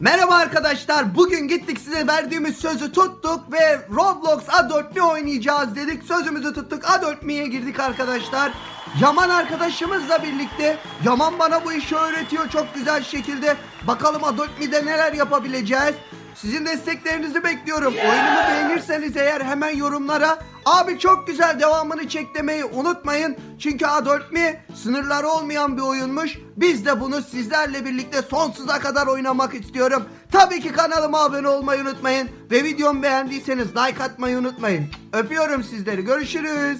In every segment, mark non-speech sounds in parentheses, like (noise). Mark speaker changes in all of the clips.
Speaker 1: Merhaba arkadaşlar. Bugün gittik size verdiğimiz sözü tuttuk ve Roblox Adult Me oynayacağız dedik. Sözümüzü tuttuk. Adult Me'ye girdik arkadaşlar. Yaman arkadaşımızla birlikte Yaman bana bu işi öğretiyor çok güzel şekilde. Bakalım Adult Me'de neler yapabileceğiz. Sizin desteklerinizi bekliyorum. Oyunumu beğenirseniz eğer hemen yorumlara abi çok güzel devamını çek demeyi unutmayın. Çünkü Adult Me sınırları olmayan bir oyunmuş. Biz de bunu sizlerle birlikte sonsuza kadar oynamak istiyorum. Tabii ki kanalıma abone olmayı unutmayın. Ve videomu beğendiyseniz like atmayı unutmayın. Öpüyorum sizleri. Görüşürüz.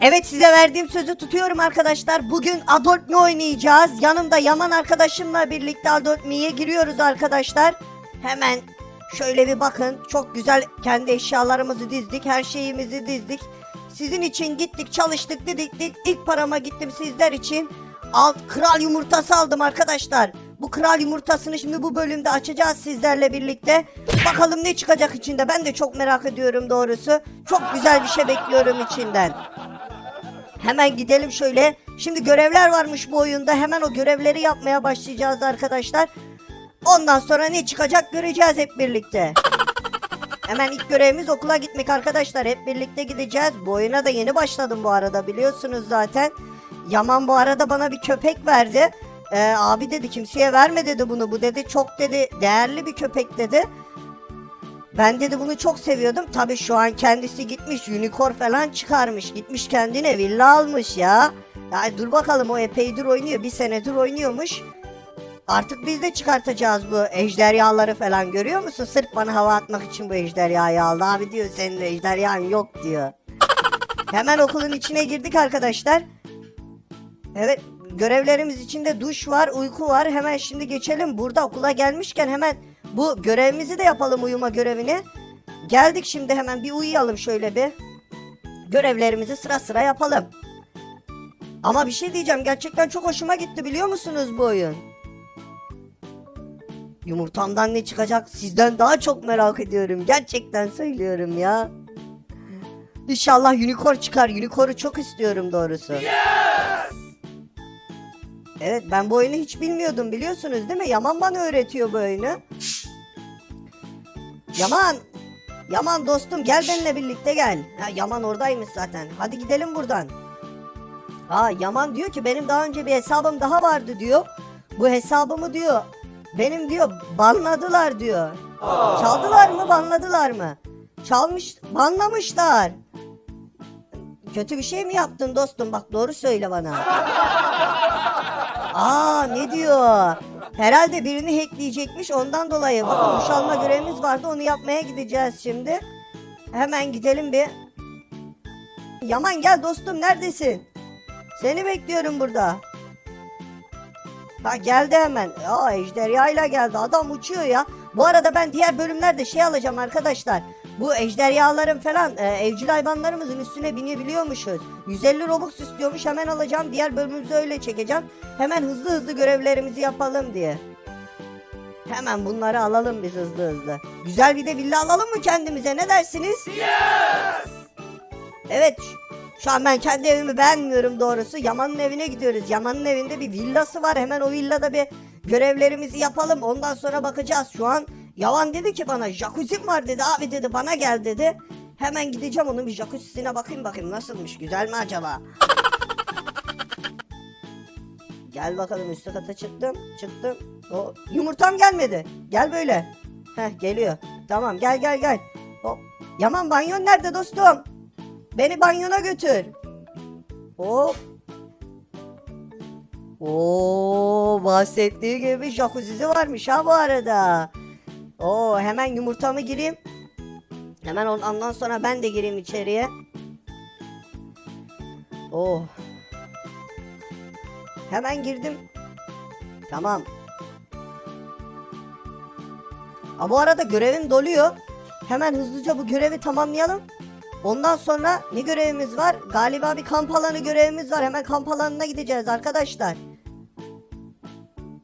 Speaker 2: Evet size verdiğim sözü tutuyorum arkadaşlar. Bugün Adult Me oynayacağız. Yanımda Yaman arkadaşımla birlikte Adult Me'ye giriyoruz arkadaşlar. Hemen şöyle bir bakın. Çok güzel kendi eşyalarımızı dizdik. Her şeyimizi dizdik. Sizin için gittik çalıştık didiktik. İlk parama gittim sizler için. Alt kral yumurtası aldım arkadaşlar. Bu kral yumurtasını şimdi bu bölümde açacağız sizlerle birlikte. Bakalım ne çıkacak içinde. Ben de çok merak ediyorum doğrusu. Çok güzel bir şey bekliyorum içinden. Hemen gidelim şöyle. Şimdi görevler varmış bu oyunda. Hemen o görevleri yapmaya başlayacağız arkadaşlar. Ondan sonra ne çıkacak göreceğiz hep birlikte. Hemen ilk görevimiz okula gitmek arkadaşlar. Hep birlikte gideceğiz. Bu oyuna da yeni başladım bu arada biliyorsunuz zaten. Yaman bu arada bana bir köpek verdi. Ee, abi dedi kimseye verme dedi bunu. Bu dedi çok dedi değerli bir köpek dedi. Ben dedi bunu çok seviyordum. Tabi şu an kendisi gitmiş unicorn falan çıkarmış. Gitmiş kendine villa almış ya. Ya dur bakalım o epeydir oynuyor. Bir senedir oynuyormuş. Artık biz de çıkartacağız bu ejderhaları falan görüyor musun? Sırf bana hava atmak için bu ejderhayı aldı. Abi diyor senin de ejderhan yok diyor. (laughs) Hemen okulun içine girdik arkadaşlar. Evet görevlerimiz içinde duş var, uyku var. Hemen şimdi geçelim. Burada okula gelmişken hemen bu görevimizi de yapalım uyuma görevini. Geldik şimdi hemen bir uyuyalım şöyle bir. Görevlerimizi sıra sıra yapalım. Ama bir şey diyeceğim gerçekten çok hoşuma gitti biliyor musunuz bu oyun? Yumurtamdan ne çıkacak sizden daha çok merak ediyorum. Gerçekten söylüyorum ya. İnşallah unicorn çıkar. Unicorn'u çok istiyorum doğrusu. Evet ben bu oyunu hiç bilmiyordum biliyorsunuz değil mi? Yaman bana öğretiyor bu oyunu. Yaman. Yaman dostum gel benimle birlikte gel. Ha, Yaman oradaymış zaten. Hadi gidelim buradan. Aa Yaman diyor ki benim daha önce bir hesabım daha vardı diyor. Bu hesabımı diyor benim diyor banladılar diyor. Çaldılar mı banladılar mı? Çalmış banlamışlar. Kötü bir şey mi yaptın dostum? Bak doğru söyle bana. (laughs) Aa ne diyor? Herhalde birini hackleyecekmiş ondan dolayı. Bakın duş alma görevimiz vardı onu yapmaya gideceğiz şimdi. Hemen gidelim bir. Yaman gel dostum neredesin? Seni bekliyorum burada. Ha geldi hemen. Aa ejderhayla geldi. Adam uçuyor ya. Bu arada ben diğer bölümlerde şey alacağım arkadaşlar. Bu ejderhaların falan e, evcil hayvanlarımızın üstüne binebiliyormuşuz. 150 Robux istiyormuş hemen alacağım. Diğer bölümümüzde öyle çekeceğim. Hemen hızlı hızlı görevlerimizi yapalım diye. Hemen bunları alalım biz hızlı hızlı. Güzel bir de villa alalım mı kendimize ne dersiniz? Evet şu an ben kendi evimi beğenmiyorum doğrusu. Yaman'ın evine gidiyoruz. Yaman'ın evinde bir villası var. Hemen o villada bir görevlerimizi yapalım. Ondan sonra bakacağız. Şu an Yaman dedi ki bana jacuzzi var dedi. Abi dedi bana gel dedi. Hemen gideceğim onun bir jacuzzi'sine bakayım bakayım nasılmış. Güzel mi acaba? (laughs) Gel bakalım üst kata çıktım. Çıktım. O yumurtam gelmedi. Gel böyle. Heh geliyor. Tamam gel gel gel. Hop. Yaman banyon nerede dostum? Beni banyona götür. Hop. Oo, bahsettiği gibi jacuzzi varmış ha bu arada. Oo, hemen yumurtamı gireyim. Hemen on- ondan sonra ben de gireyim içeriye. Oh. Hemen girdim. Tamam. Ha bu arada görevim doluyor. Hemen hızlıca bu görevi tamamlayalım. Ondan sonra ne görevimiz var? Galiba bir kamp alanı görevimiz var. Hemen kamp alanına gideceğiz arkadaşlar.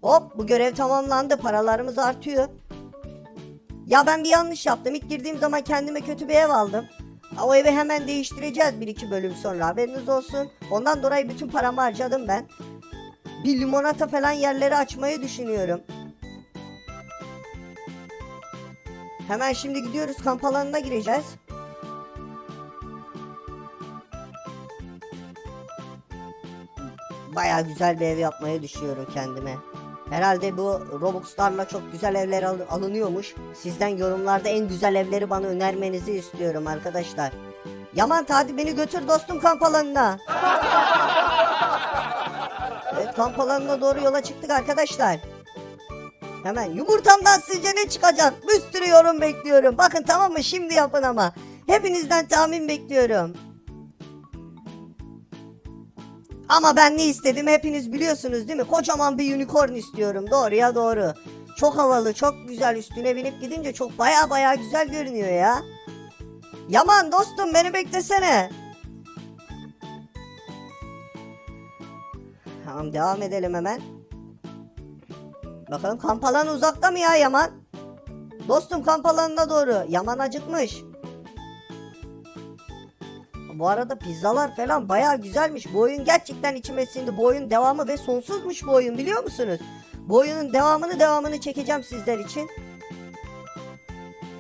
Speaker 2: Hop bu görev tamamlandı. Paralarımız artıyor. Ya ben bir yanlış yaptım. İlk girdiğim zaman kendime kötü bir ev aldım. O evi hemen değiştireceğiz bir iki bölüm sonra haberiniz olsun. Ondan dolayı bütün paramı harcadım ben. Bir limonata falan yerleri açmayı düşünüyorum. Hemen şimdi gidiyoruz kamp alanına gireceğiz. Baya güzel bir ev yapmayı düşünüyorum kendime. Herhalde bu Robux'larla çok güzel evler al- alınıyormuş. Sizden yorumlarda en güzel evleri bana önermenizi istiyorum arkadaşlar. Yaman hadi beni götür dostum kamp alanına. (laughs) Evet kamp alanına doğru yola çıktık arkadaşlar. Hemen yumurtamdan sizce ne çıkacak? Bir sürü yorum bekliyorum. Bakın tamam mı? Şimdi yapın ama. Hepinizden tahmin bekliyorum. Ama ben ne istedim hepiniz biliyorsunuz değil mi? Kocaman bir unicorn istiyorum. Doğru ya doğru. Çok havalı, çok güzel. Üstüne binip gidince çok baya baya güzel görünüyor ya. Yaman dostum beni beklesene. Tamam devam edelim hemen. Bakalım kamp alanı uzakta mı ya Yaman? Dostum kamp alanına doğru. Yaman acıkmış. Bu arada pizzalar falan baya güzelmiş. Bu oyun gerçekten içime sindi. Bu oyun devamı ve sonsuzmuş bu oyun biliyor musunuz? Bu oyunun devamını devamını çekeceğim sizler için.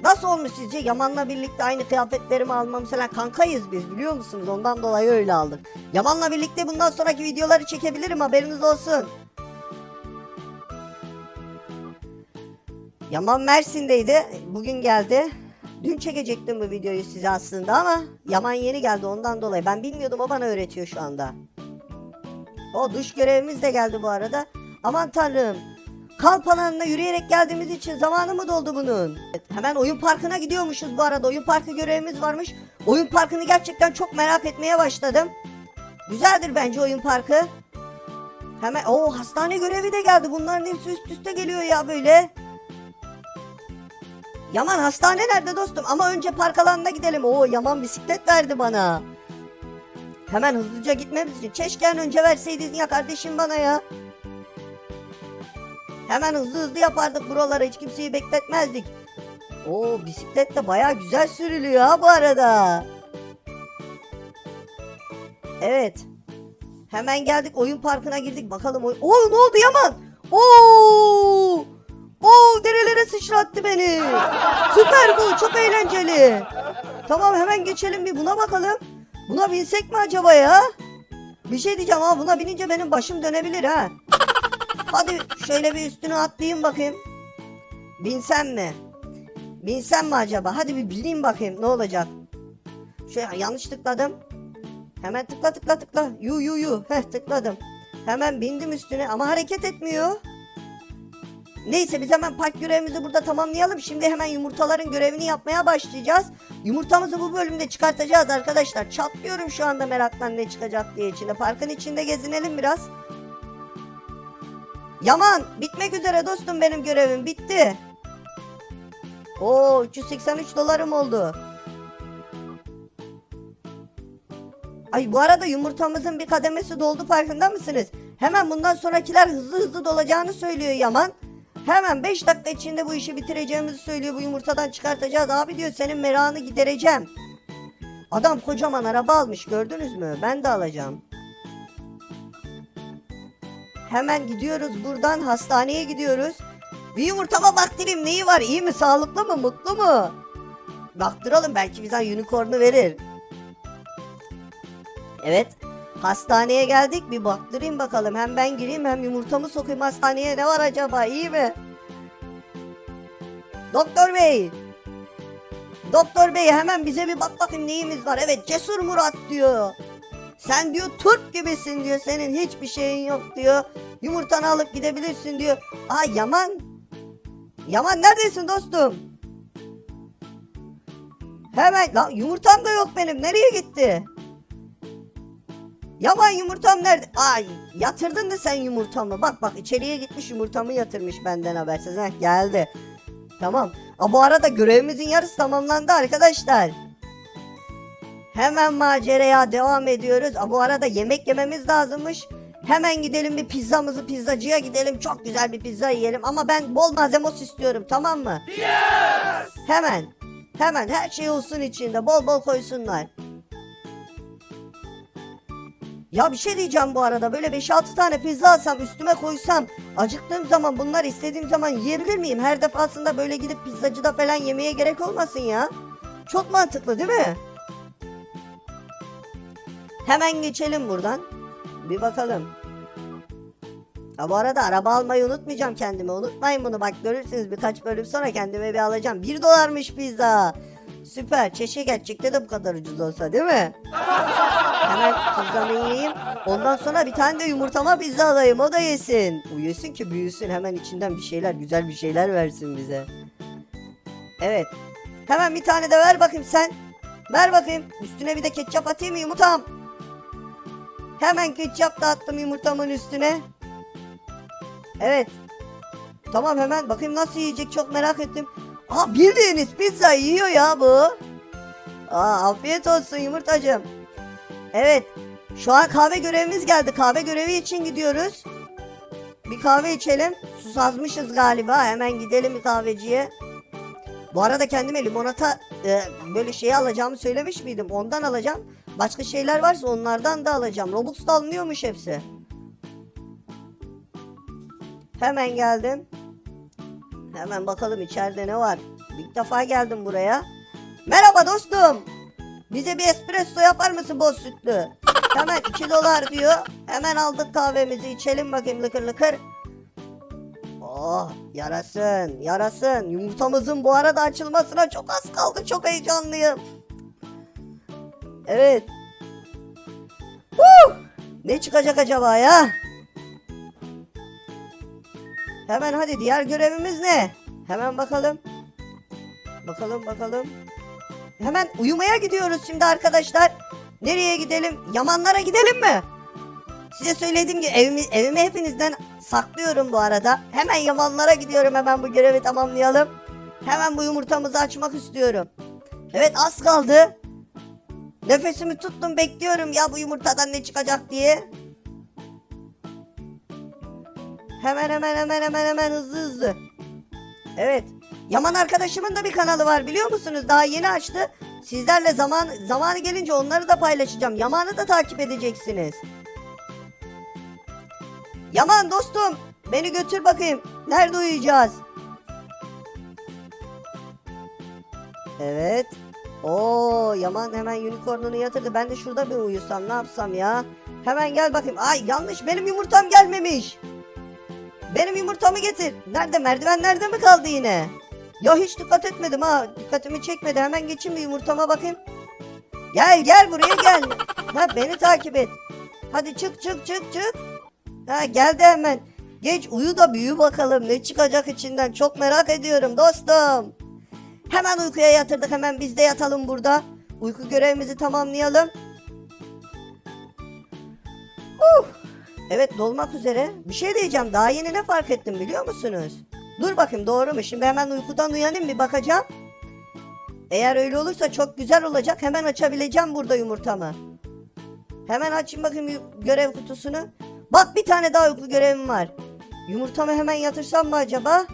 Speaker 2: Nasıl olmuş sizce? Yaman'la birlikte aynı kıyafetlerimi almam. Mesela kankayız biz biliyor musunuz? Ondan dolayı öyle aldım. Yaman'la birlikte bundan sonraki videoları çekebilirim haberiniz olsun. Yaman Mersin'deydi. Bugün geldi. Dün çekecektim bu videoyu size aslında ama Yaman yeni geldi ondan dolayı. Ben bilmiyordum o bana öğretiyor şu anda. O duş görevimiz de geldi bu arada. Aman tanrım. Kamp alanına yürüyerek geldiğimiz için zamanı mı doldu bunun? Hemen oyun parkına gidiyormuşuz bu arada. Oyun parkı görevimiz varmış. Oyun parkını gerçekten çok merak etmeye başladım. Güzeldir bence oyun parkı. Hemen o hastane görevi de geldi. Bunların hepsi üst üste geliyor ya böyle. Yaman hastane nerede dostum? Ama önce park alanına gidelim. Oo Yaman bisiklet verdi bana. Hemen hızlıca gitmemiz için. Keşke önce verseydin ya kardeşim bana ya. Hemen hızlı hızlı yapardık buralara. Hiç kimseyi bekletmezdik. Oo bisiklet de baya güzel sürülüyor ha bu arada. Evet. Hemen geldik oyun parkına girdik. Bakalım oyun... Oo ne oldu Yaman? Oo! Oo derelere sıçrattı beni. Süper bu çok eğlenceli. Tamam hemen geçelim bir buna bakalım. Buna binsek mi acaba ya? Bir şey diyeceğim ama buna binince benim başım dönebilir ha. Hadi şöyle bir üstüne atlayayım bakayım. Binsem mi? Binsem mi acaba? Hadi bir bileyim bakayım ne olacak. Şöyle yanlış tıkladım. Hemen tıkla tıkla tıkla. Yu yu yu. Heh tıkladım. Hemen bindim üstüne ama hareket etmiyor. Neyse biz hemen park görevimizi burada tamamlayalım. Şimdi hemen yumurtaların görevini yapmaya başlayacağız. Yumurtamızı bu bölümde çıkartacağız arkadaşlar. Çatlıyorum şu anda meraktan ne çıkacak diye içinde. Parkın içinde gezinelim biraz. Yaman bitmek üzere dostum benim görevim bitti. Oo 383 dolarım oldu. Ay bu arada yumurtamızın bir kademesi doldu farkında mısınız? Hemen bundan sonrakiler hızlı hızlı dolacağını söylüyor Yaman. Hemen 5 dakika içinde bu işi bitireceğimizi söylüyor. Bu yumurtadan çıkartacağız. Abi diyor senin merakını gidereceğim. Adam kocaman araba almış gördünüz mü? Ben de alacağım. Hemen gidiyoruz buradan hastaneye gidiyoruz. Bir yumurtama baktırayım neyi var? İyi mi? Sağlıklı mı? Mutlu mu? Baktıralım belki bize unicorn'u verir. Evet. Hastaneye geldik bir baktırayım bakalım. Hem ben gireyim hem yumurtamı sokayım hastaneye. Ne var acaba iyi mi? Doktor bey. Doktor bey hemen bize bir bak bakayım neyimiz var. Evet Cesur Murat diyor. Sen diyor Türk gibisin diyor. Senin hiçbir şeyin yok diyor. Yumurtanı alıp gidebilirsin diyor. Aa Yaman. Yaman neredesin dostum? Hemen lan yumurtam da yok benim. Nereye gitti? Yaman yumurtam nerede? Ay yatırdın da sen yumurtamı. Bak bak içeriye gitmiş yumurtamı yatırmış benden habersiz. Heh, geldi. Tamam. Aa, bu arada görevimizin yarısı tamamlandı arkadaşlar. Hemen maceraya devam ediyoruz. Aa, bu arada yemek yememiz lazımmış. Hemen gidelim bir pizzamızı pizzacıya gidelim. Çok güzel bir pizza yiyelim. Ama ben bol malzemos istiyorum tamam mı? Yes! Hemen. Hemen her şey olsun içinde. Bol bol koysunlar. Ya bir şey diyeceğim bu arada. Böyle 5-6 tane pizza alsam üstüme koysam acıktığım zaman bunlar istediğim zaman yiyebilir miyim? Her defasında böyle gidip pizzacıda falan yemeye gerek olmasın ya. Çok mantıklı değil mi? Hemen geçelim buradan. Bir bakalım. Ha bu arada araba almayı unutmayacağım kendime. Unutmayın bunu bak görürsünüz birkaç bölüm sonra kendime bir alacağım. 1 dolarmış pizza. Süper. Çeşe gerçekte de bu kadar ucuz olsa değil mi? (laughs) Hemen pizzamı yiyeyim. Ondan sonra bir tane de yumurtama pizza alayım. O da yesin. O yesin ki büyüsün. Hemen içinden bir şeyler, güzel bir şeyler versin bize. Evet. Hemen bir tane de ver bakayım sen. Ver bakayım. Üstüne bir de ketçap atayım mı yumurtam? Hemen ketçap da attım yumurtamın üstüne. Evet. Tamam hemen bakayım nasıl yiyecek çok merak ettim. Aa bildiğiniz pizza yiyor ya bu. Aa afiyet olsun yumurtacığım. Evet. Şu an kahve görevimiz geldi. Kahve görevi için gidiyoruz. Bir kahve içelim. Susazmışız galiba. Hemen gidelim bir kahveciye. Bu arada kendime limonata e, böyle şey alacağımı söylemiş miydim? Ondan alacağım. Başka şeyler varsa onlardan da alacağım. Robux da alınıyormuş hepsi. Hemen geldim. Hemen bakalım içeride ne var. İlk defa geldim buraya. Merhaba dostum. Bize bir espresso yapar mısın bol sütlü? Hemen 2 dolar diyor. Hemen aldık kahvemizi içelim bakayım lıkır lıkır. Oh yarasın yarasın. Yumurtamızın bu arada açılmasına çok az kaldı. Çok heyecanlıyım. Evet. Huh! Ne çıkacak acaba ya? Hemen hadi diğer görevimiz ne? Hemen bakalım. Bakalım bakalım. Hemen uyumaya gidiyoruz şimdi arkadaşlar. Nereye gidelim? Yamanlara gidelim mi? Size söylediğim gibi evimi, evimi hepinizden saklıyorum bu arada. Hemen yamanlara gidiyorum hemen bu görevi tamamlayalım. Hemen bu yumurtamızı açmak istiyorum. Evet az kaldı. Nefesimi tuttum bekliyorum ya bu yumurtadan ne çıkacak diye. Hemen hemen hemen hemen hemen hızlı hızlı. Evet. Yaman arkadaşımın da bir kanalı var biliyor musunuz? Daha yeni açtı. Sizlerle zaman zamanı gelince onları da paylaşacağım. Yaman'ı da takip edeceksiniz. Yaman dostum beni götür bakayım. Nerede uyuyacağız? Evet. Oo Yaman hemen unicornunu yatırdı. Ben de şurada bir uyusam ne yapsam ya? Hemen gel bakayım. Ay yanlış benim yumurtam gelmemiş. Benim yumurtamı getir. Nerede merdivenlerde mi kaldı yine? Ya hiç dikkat etmedim ha. Dikkatimi çekmedi. Hemen geçeyim bir yumurtama bakayım. Gel gel buraya gel. Ha beni takip et. Hadi çık çık çık çık. Ha geldi hemen. Geç uyu da büyü bakalım ne çıkacak içinden. Çok merak ediyorum dostum. Hemen uykuya yatırdık. Hemen biz de yatalım burada. Uyku görevimizi tamamlayalım. Uh. Evet dolmak üzere. Bir şey diyeceğim. Daha yeni ne fark ettim biliyor musunuz? Dur bakayım doğru mu? Şimdi hemen uykudan uyanayım bir bakacağım. Eğer öyle olursa çok güzel olacak. Hemen açabileceğim burada yumurtamı. Hemen açayım bakayım görev kutusunu. Bak bir tane daha uyku görevim var. Yumurtamı hemen yatırsam mı acaba?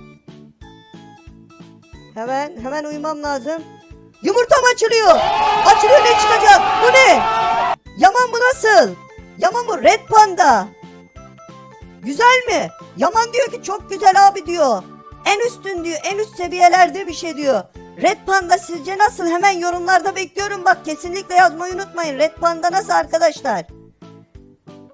Speaker 2: Hemen hemen uyumam lazım. Yumurtam açılıyor. Açılıyor ne çıkacak? Bu ne? Yaman bu nasıl? Yaman bu Red Panda. Güzel mi? Yaman diyor ki çok güzel abi diyor. En üstün diyor. En üst seviyelerde bir şey diyor. Red Panda sizce nasıl? Hemen yorumlarda bekliyorum. Bak kesinlikle yazmayı unutmayın. Red Panda nasıl arkadaşlar?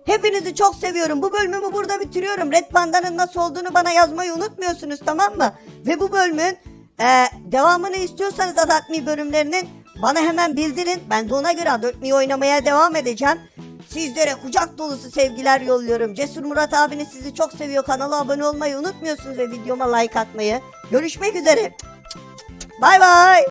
Speaker 2: Hepinizi çok seviyorum. Bu bölümümü burada bitiriyorum. Red Panda'nın nasıl olduğunu bana yazmayı unutmuyorsunuz tamam mı? Ve bu bölümün e, devamını istiyorsanız Adatmi bölümlerinin bana hemen bildirin. Ben de ona göre Adatmi oynamaya devam edeceğim. Sizlere kucak dolusu sevgiler yolluyorum. Cesur Murat abiniz sizi çok seviyor. Kanala abone olmayı unutmuyorsunuz ve videoma like atmayı. Görüşmek üzere. Bay bay.